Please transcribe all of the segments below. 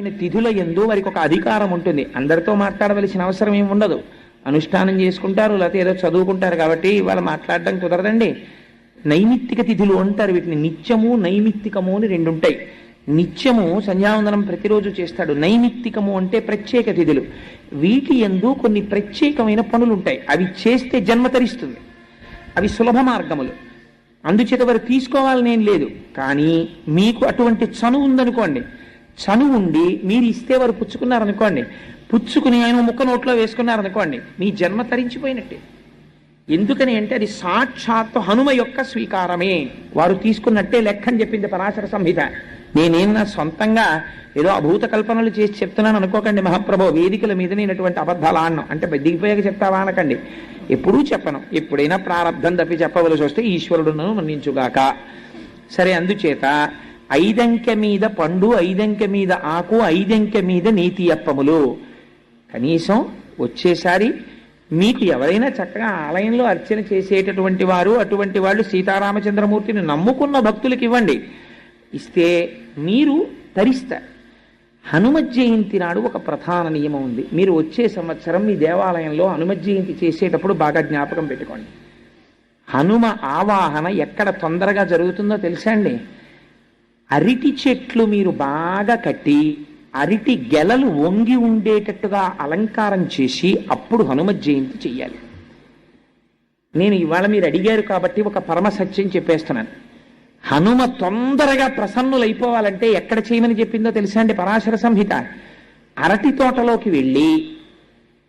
ఈయన తిథుల ఎందు వారికి ఒక అధికారం ఉంటుంది. అందరితో మాట్లాడవలసిన అవసరం ఏమి ఉండదు. అనుష్ఠానం చేసుకుంటారు లేకపోతే ఏదో చదువుకుంటారు కాబట్టి వాళ్ళు మాట్లాడడం కుదరదండి. నైమిత్తిక తిథులు అంటారు వీటిని. నిత్యము నైమిత్తికము అని రెండు ఉంటాయి. నిత్యము సంధ్యావందనం ప్రతిరోజు చేస్తాడు. నైమిత్తికము అంటే ప్రత్యేక తిథులు. వీటి ఎందు కొన్ని ప్రత్యేకమైన పనులు ఉంటాయి. అవి చేస్తే జన్మ తరిస్తుంది. అవి సులభ మార్గములు. అందుచేత వారు తీసుకోవాలని ఏం లేదు. కానీ మీకు అటువంటి చనువు ఉందనుకోండి. చను ఉండి మీరు ఇస్తే వారు పుచ్చుకున్నారనుకోండి. పుచ్చుకుని ఆయన ముక్క నోట్లో వేసుకున్నారనుకోండి మీ జన్మ తరించిపోయినట్టే. ఎందుకని అంటే అది సాక్షాత్ హనుమ యొక్క స్వీకారమే. వారు తీసుకున్నట్టే లెక్క అని చెప్పింది పరాశర సంహిత. నేనేం నా సొంతంగా ఏదో అభూత కల్పనలు చేసి చెప్తున్నాను అనుకోకండి మహాప్రభు. వేదికల మీద నేనటువంటి అబద్ధాలు ఆడను. అంటే దిగిపోయాక చెప్తావా అనకండి. ఎప్పుడూ చెప్పను. ఎప్పుడైనా ప్రారంధం తప్పి చెప్పవలసి వస్తే ఈశ్వరుడును మన్నించుగాక. సరే అందుచేత ఐదంకె మీద పండు ఐదంకె మీద ఆకు ఐదంకె మీద నీతి అప్పములు. కనీసం వచ్చేసారి మీకు ఎవరైనా చక్కగా ఆలయంలో అర్చన చేసేటటువంటి వారు అటువంటి వాళ్ళు సీతారామచంద్రమూర్తిని నమ్ముకున్న భక్తులకి ఇవ్వండి. ఇస్తే మీరు తరిస్తారు హనుమ జయంతి నాడు ఒక ప్రధాన నియమం ఉంది. మీరు వచ్చే సంవత్సరం మీ దేవాలయంలో హనుమ జయంతి చేసేటప్పుడు బాగా జ్ఞాపకం పెట్టుకోండి. హనుమ ఆవాహన ఎక్కడ తొందరగా జరుగుతుందో తెలుసా అండి? అరటి చెట్లు మీరు బాగా కట్టి అరటి గెలలు వంగి ఉండేటట్టుగా అలంకారం చేసి అప్పుడు హనుమత్ జయంతి చెయ్యాలి. నేను ఇవాళ మీరు అడిగారు కాబట్టి ఒక పరమ సత్యం చెప్పేస్తున్నాను. హనుమ తొందరగా ప్రసన్నులైపోవాలంటే ఎక్కడ చేయమని చెప్పిందో తెలుసా అండి పరాశర సంహిత? అరటి తోటలోకి వెళ్ళి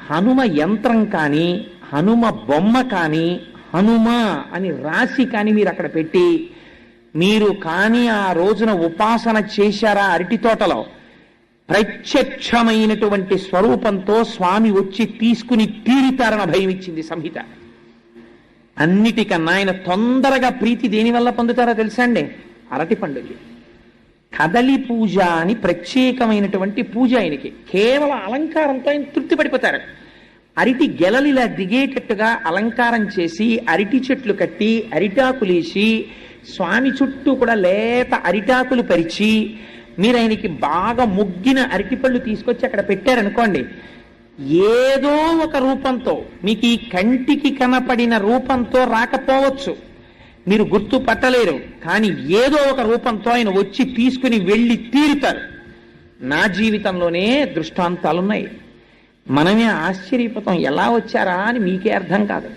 హనుమ యంత్రం కానీ హనుమ బొమ్మ కానీ హనుమ అని రాసి కానీ మీరు అక్కడ పెట్టి మీరు కానీ ఆ రోజున ఉపాసన చేశారా అరటి తోటలో? ప్రత్యక్షమైనటువంటి స్వరూపంతో స్వామి వచ్చి తీసుకుని తీరుతారన్న భయం ఇచ్చింది సంహిత. అన్నిటికన్నా ఆయన తొందరగా ప్రీతి దేనివల్ల పొందుతారో తెలుసా అండి? అరటి పండుగ. కదలి పూజ అని ప్రత్యేకమైనటువంటి పూజ ఆయనకి. కేవలం అలంకారంతో ఆయన తృప్తి పడిపోతారు. అరటి గెలలిలా దిగేటట్టుగా అలంకారం చేసి అరటి చెట్లు కట్టి అరిటాకులేసి స్వామి చుట్టూ కూడా లేత అరిటాకులు పరిచి మీరు ఆయనకి బాగా ముగ్గిన అరటిపళ్ళు తీసుకొచ్చి అక్కడ పెట్టారనుకోండి ఏదో ఒక రూపంతో మీకు ఈ కంటికి కనపడిన రూపంతో రాకపోవచ్చు. మీరు గుర్తు పట్టలేరు కానీ ఏదో ఒక రూపంతో ఆయన వచ్చి తీసుకుని వెళ్ళి తీరుతారు. నా జీవితంలోనే దృష్టాంతాలున్నాయి. మనమే ఆశ్చర్యపోతాం ఎలా వచ్చారా అని మీకే అర్థం కాదు.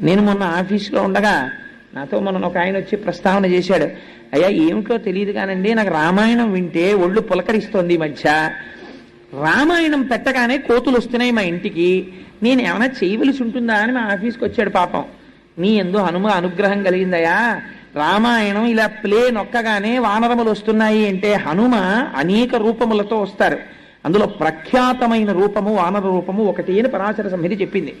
నేను మొన్న ఆఫీసులో ఉండగా నాతో మనం ఒక ఆయన వచ్చి ప్రస్తావన చేశాడు. అయ్యా ఏమిటో తెలియదు కానండి నాకు రామాయణం వింటే ఒళ్ళు పులకరిస్తోంది ఈ మధ్య. రామాయణం పెట్టగానే కోతులు వస్తున్నాయి మా ఇంటికి. నేను ఏమైనా చేయవలసి ఉంటుందా అని మా ఆఫీస్కి వచ్చాడు పాపం. నీ ఎందు హనుమ అనుగ్రహం కలిగిందయా రామాయణం ఇలా ప్లే నొక్కగానే వానరములు వస్తున్నాయి అంటే హనుమ అనేక రూపములతో వస్తారు. అందులో ప్రఖ్యాతమైన రూపము వానర రూపము ఒకటి అని పరాశర సంహిత చెప్పింది.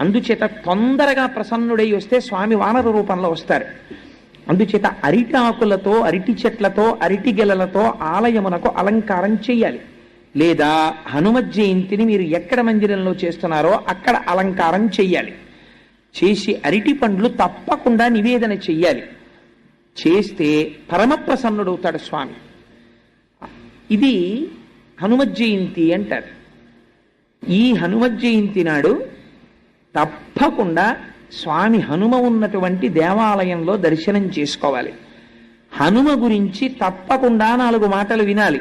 అందుచేత తొందరగా ప్రసన్నుడై వస్తే స్వామి వానర రూపంలో వస్తారు. అందుచేత అరిటాకులతో అరిటి చెట్లతో అరిటి గెలలతో ఆలయమునకు అలంకారం చేయాలి లేదా హనుమ జయంతిని మీరు ఎక్కడ మందిరంలో చేస్తున్నారో అక్కడ అలంకారం చెయ్యాలి. చేసి అరిటి పండ్లు తప్పకుండా నివేదన చెయ్యాలి. చేస్తే పరమప్రసన్నుడవుతాడు స్వామి. ఇది హనుమత్ జయంతి అంటారు. ఈ హనుమత్ జయంతి నాడు తప్పకుండా స్వామి హనుమ ఉన్నటువంటి దేవాలయంలో దర్శనం చేసుకోవాలి. హనుమ గురించి తప్పకుండా నాలుగు మాటలు వినాలి.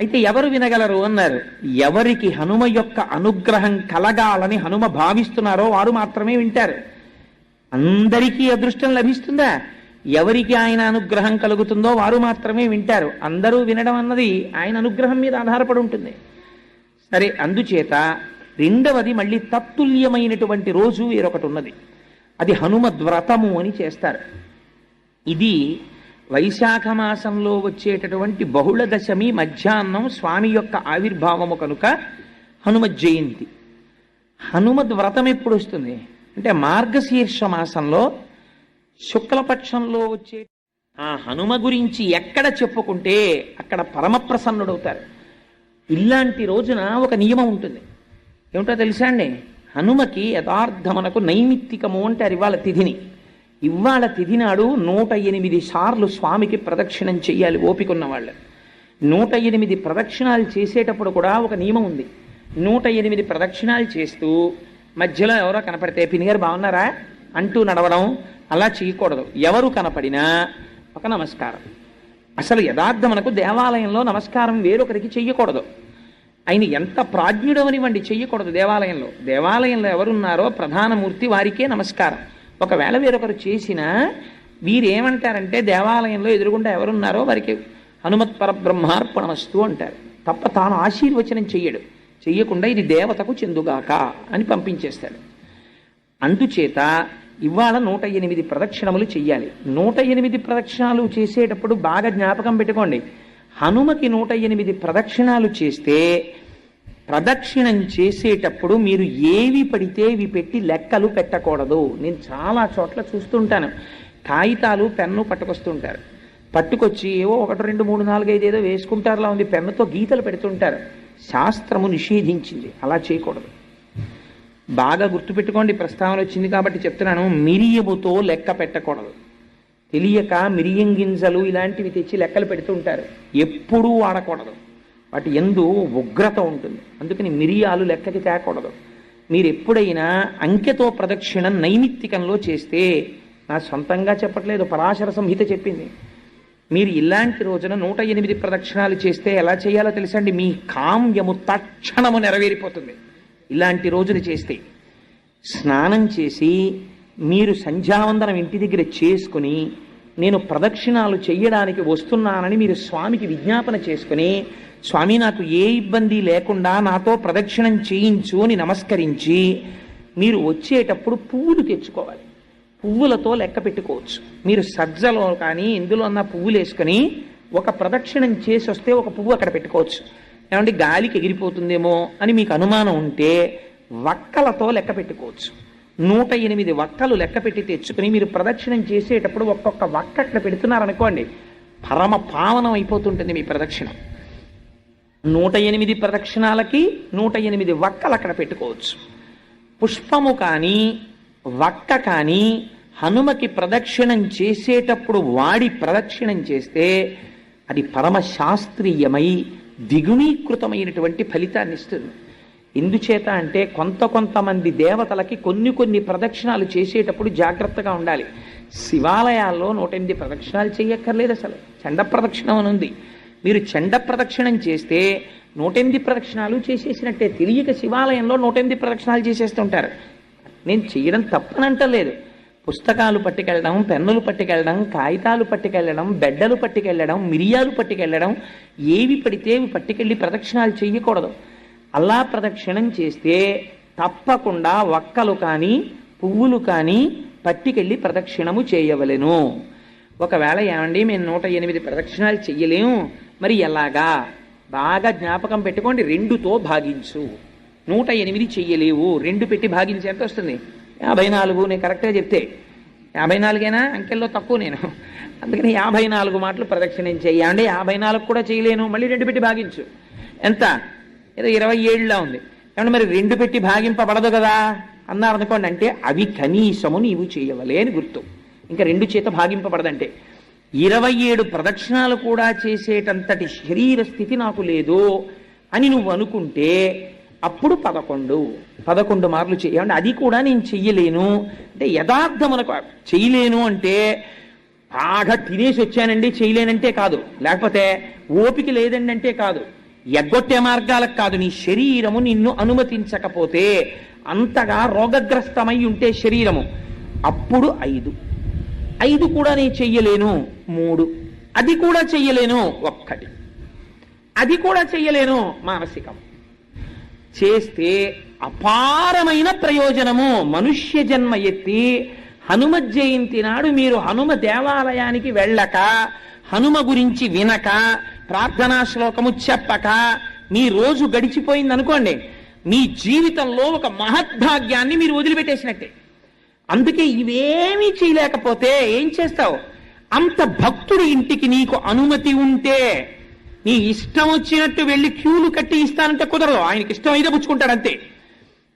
అయితే ఎవరు వినగలరు అన్నారు. ఎవరికి హనుమ యొక్క అనుగ్రహం కలగాలని హనుమ భావిస్తున్నారో వారు మాత్రమే వింటారు. అందరికీ అదృష్టం లభిస్తుందా? ఎవరికి ఆయన అనుగ్రహం కలుగుతుందో వారు మాత్రమే వింటారు. అందరూ వినడం అన్నది ఆయన అనుగ్రహం మీద ఆధారపడి ఉంటుంది. సరే అందుచేత రెండవది మళ్ళీ తత్తుల్యమైనటువంటి రోజు వేరొకటి ఉన్నది. అది హనుమద్ వ్రతము అని చేస్తారు. ఇది వైశాఖ మాసంలో వచ్చేటటువంటి బహుళ దశమి మధ్యాహ్నం స్వామి యొక్క ఆవిర్భావము కనుక హనుమ జయంతి. హనుమద్ వ్రతం ఎప్పుడు వస్తుంది? అంటే మార్గశీర్ష మాసంలో శుక్లపక్షంలో వచ్చే ఆ హనుమ గురించి ఎక్కడ చెప్పుకుంటే అక్కడ పరమప్రసన్నుడవుతారు. ఇలాంటి రోజున ఒక నియమం ఉంటుంది. ఏమిటో తెలుసా అండి? హనుమకి యథార్థమనకు నైమిత్తికము అంటారు ఇవాళ తిథిని. ఇవాళ తిథి నాడు నూట ఎనిమిది సార్లు స్వామికి ప్రదక్షిణం చేయాలి ఓపికన్న వాళ్ళు నూట ఎనిమిది ప్రదక్షిణాలు చేసేటప్పుడు కూడా ఒక నియమం ఉంది. నూట ఎనిమిది ప్రదక్షిణాలు చేస్తూ మధ్యలో ఎవరో కనపడితే పినిగారు బాగున్నారా? అంటూ నడవడం అలా చేయకూడదు. ఎవరు కనపడినా ఒక నమస్కారం. అసలు యథార్థమనకు దేవాలయంలో నమస్కారం వేరొకరికి చెయ్యకూడదు. ఆయన ఎంత ప్రాజ్ఞుడవనివ్వండి చెయ్యకూడదు దేవాలయంలో. దేవాలయంలో ఎవరున్నారో ప్రధానమూర్తి వారికే నమస్కారం. ఒకవేళ వేరొకరు చేసినా వీరేమంటారంటే దేవాలయంలో ఎదురుగుండా ఎవరున్నారో వారికి హనుమత్ పరబ్రహ్మార్పణమస్తు అంటారు. తప్ప తాను ఆశీర్వచనం చెయ్యడు. చెయ్యకుండా ఇది దేవతకు చెందుగాక అని పంపించేస్తాడు. అందుచేత ఇవాళ నూట ఎనిమిది ప్రదక్షిణములు చెయ్యాలి. నూట ఎనిమిది ప్రదక్షిణాలు చేసేటప్పుడు బాగా జ్ఞాపకం పెట్టుకోండి. హనుమకి నూట ఎనిమిది ప్రదక్షిణాలు చేస్తే ప్రదక్షిణం చేసేటప్పుడు మీరు ఏవి పడితే ఇవి పెట్టి లెక్కలు పెట్టకూడదు. నేను చాలా చోట్ల చూస్తుంటాను. కాగితాలు పెన్ను పట్టుకొస్తుంటారు. పట్టుకొచ్చి ఏవో ఒకటి రెండు మూడు నాలుగు ఐదు ఏదో వేసుకుంటారులా ఉంది. పెన్నుతో గీతలు పెడుతుంటారు. శాస్త్రము నిషేధించింది. అలా చేయకూడదు. బాగా గుర్తుపెట్టుకోండి. ప్రస్తావన వచ్చింది కాబట్టి చెప్తున్నాను. మిరియముతో లెక్క పెట్టకూడదు. తెలియక మిరియం గింజలు ఇలాంటివి తెచ్చి లెక్కలు పెడుతుంటారు ఎప్పుడూ వాడకూడదు. వాటి ఎందు ఉగ్రత ఉంటుంది. అందుకని మిరియాలు లెక్కకి తేకూడదు. మీరు ఎప్పుడైనా అంకెతో ప్రదక్షిణ నైమిత్తికంలో చేస్తే నా సొంతంగా చెప్పట్లేదు పరాశర సంహిత చెప్పింది. మీరు ఇలాంటి రోజున నూట ఎనిమిది ప్రదక్షిణాలు చేస్తే ఎలా చేయాలో తెలుసండి? మీ కామ్యము తక్షణము నెరవేరిపోతుంది. ఇలాంటి రోజులు చేస్తే స్నానం చేసి మీరు సంధ్యావందనం ఇంటి దగ్గర చేసుకుని నేను ప్రదక్షిణాలు చెయ్యడానికి వస్తున్నానని మీరు స్వామికి విజ్ఞాపన చేసుకుని స్వామి నాకు ఏ ఇబ్బంది లేకుండా నాతో ప్రదక్షిణం చేయించు అని నమస్కరించి మీరు వచ్చేటప్పుడు పువ్వులు తెచ్చుకోవాలి. పువ్వులతో లెక్క పెట్టుకోవచ్చు. మీరు సజ్జలో కానీ ఇందులో ఉన్న పువ్వులు వేసుకొని ఒక ప్రదక్షిణం చేసి వస్తే ఒక పువ్వు అక్కడ పెట్టుకోవచ్చు. ఏమంటే గాలికి ఎగిరిపోతుందేమో అని మీకు అనుమానం ఉంటే వక్కలతో లెక్క పెట్టుకోవచ్చు. నూట ఎనిమిది వక్కలు లెక్క పెట్టి తెచ్చుకుని మీరు ప్రదక్షిణం చేసేటప్పుడు ఒక్కొక్క వక్క అక్కడ పెడుతున్నారనుకోండి పరమ పావనం అయిపోతుంటుంది మీ ప్రదక్షిణ. నూట ఎనిమిది ప్రదక్షిణాలకి నూట ఎనిమిది వక్కలు అక్కడ పెట్టుకోవచ్చు. పుష్పము కానీ వక్క కానీ హనుమకి ప్రదక్షిణం చేసేటప్పుడు వాడి ప్రదక్షిణం చేస్తే అది పరమ శాస్త్రీయమై దిగుణీకృతమైనటువంటి ఫలితాన్ని ఇస్తుంది. ఎందుచేత అంటే కొంత కొంతమంది దేవతలకి కొన్ని కొన్ని ప్రదక్షిణాలు చేసేటప్పుడు జాగ్రత్తగా ఉండాలి. శివాలయాల్లో నూట ఎనిమిది ప్రదక్షిణాలు చేయక్కర్లేదు అసలు. చండ ప్రదక్షిణం అని ఉంది. మీరు చండ ప్రదక్షిణం చేస్తే నూట ఎనిమిది ప్రదక్షిణాలు చేసేసినట్టే తెలియక శివాలయంలో నూట ఎనిమిది ప్రదక్షిణాలు చేసేస్తుంటారు. నేను చేయడం తప్పనంటలేదు. పుస్తకాలు పట్టుకెళ్ళడం పెన్నులు పట్టుకెళ్ళడం కాగితాలు పట్టుకెళ్ళడం బెడ్డలు పట్టుకెళ్ళడం మిరియాలు పట్టుకెళ్ళడం ఏవి పడితే అవి పట్టుకెళ్ళి ప్రదక్షిణాలు చేయకూడదు అల్లా ప్రదక్షిణం చేస్తే తప్పకుండా వక్కలు కానీ పువ్వులు కానీ పట్టుకెళ్ళి ప్రదక్షిణము చేయవలెను. ఒకవేళ ఏమండి మేము నూట ఎనిమిది ప్రదక్షిణాలు చెయ్యలేము మరి ఎలాగా? బాగా జ్ఞాపకం పెట్టుకోండి రెండుతో భాగించు. నూట ఎనిమిది చెయ్యలేవు రెండు పెట్టి భాగించి ఎంత వస్తుంది. యాభై నాలుగు నేను కరెక్ట్గా చెప్తే. యాభై నాలుగేనా? అంకెల్లో తక్కువ నేను. అందుకని యాభై నాలుగు మాటలు ప్రదక్షిణం చెయ్యండి యాభై నాలుగు కూడా చేయలేను మళ్ళీ రెండు పెట్టి భాగించు. ఎంత? ఏదో ఇరవై ఏళ్ళలో ఉంది. ఏమంటే మరి రెండు పెట్టి భాగింపబడదు కదా? అన్నారు అనుకోండి అంటే అవి కనీసము నీవు చేయవలే అని గుర్తు. ఇంకా రెండు చేత భాగింపబడదంటే. ఇరవై ఏడు ప్రదక్షిణాలు కూడా చేసేటంతటి శరీర స్థితి నాకు లేదు అని నువ్వు అనుకుంటే అప్పుడు పదకొండు. పదకొండు మార్లు చేయండి అది కూడా నేను చెయ్యలేను. అంటే యథార్థమునకు చేయలేను అంటే బాగా తినేసి వచ్చానండి చేయలేనంటే కాదు. లేకపోతే ఓపిక లేదండి అంటే కాదు. ఎగ్గొట్టే మార్గాలకు కాదు నీ శరీరము నిన్ను అనుమతించకపోతే అంతగా రోగగ్రస్తమై ఉంటే శరీరము. అప్పుడు ఐదు. ఐదు కూడా నేను చెయ్యలేను మూడు. అది కూడా చెయ్యలేను ఒక్కటి. అది కూడా చెయ్యలేను మానసికం. చేస్తే అపారమైన ప్రయోజనము. మనుష్య జన్మ ఎత్తి హనుమ జయంతి నాడు మీరు హనుమ దేవాలయానికి వెళ్ళక హనుమ గురించి వినక ప్రార్థనా శ్లోకము చెప్పక మీ రోజు గడిచిపోయింది అనుకోండి మీ జీవితంలో ఒక మహద్భాగ్యాన్ని మీరు వదిలిపెట్టేసినట్టే. అందుకే ఇవేమీ చేయలేకపోతే ఏం చేస్తావు? అంత భక్తుడి ఇంటికి నీకు అనుమతి ఉంటే నీ ఇష్టం వచ్చినట్టు వెళ్ళి క్యూలు కట్టి ఇస్తానంటే కుదరదు. ఆయనకి ఇష్టం అయితే పుచ్చుకుంటాడు అంతే.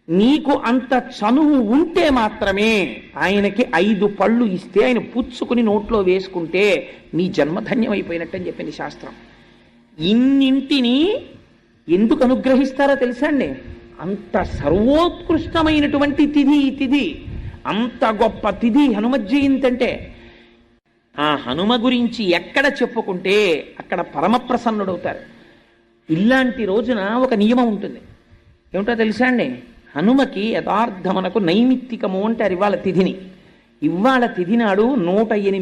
నీకు అంత చనువు ఉంటే మాత్రమే ఆయనకి ఐదు పళ్ళు ఇస్తే ఆయన పుచ్చుకుని నోట్లో వేసుకుంటే నీ జన్మధన్యం అయిపోయినట్టు అని చెప్పింది శాస్త్రం. ఇన్నింటిని ఎందుకు అనుగ్రహిస్తారో తెలుసా అండి? అంత సర్వోత్కృష్టమైనటువంటి తిథి ఈ తిథి. అంత గొప్ప తిథి హనుమ జయంతి అంటే ఆ హనుమ గురించి ఎక్కడ చెప్పుకుంటే అక్కడ పరమ ప్రసన్నుడవుతారు ఇలాంటి రోజున ఒక నియమం ఉంటుంది. ఏమిటో తెలుసా అండి? హనుమకి యథార్థమనకు నైమిత్తికము అంటారు ఇవాళ తిథిని. ఇవాళ తిథి నాడు నూట ఎనిమిది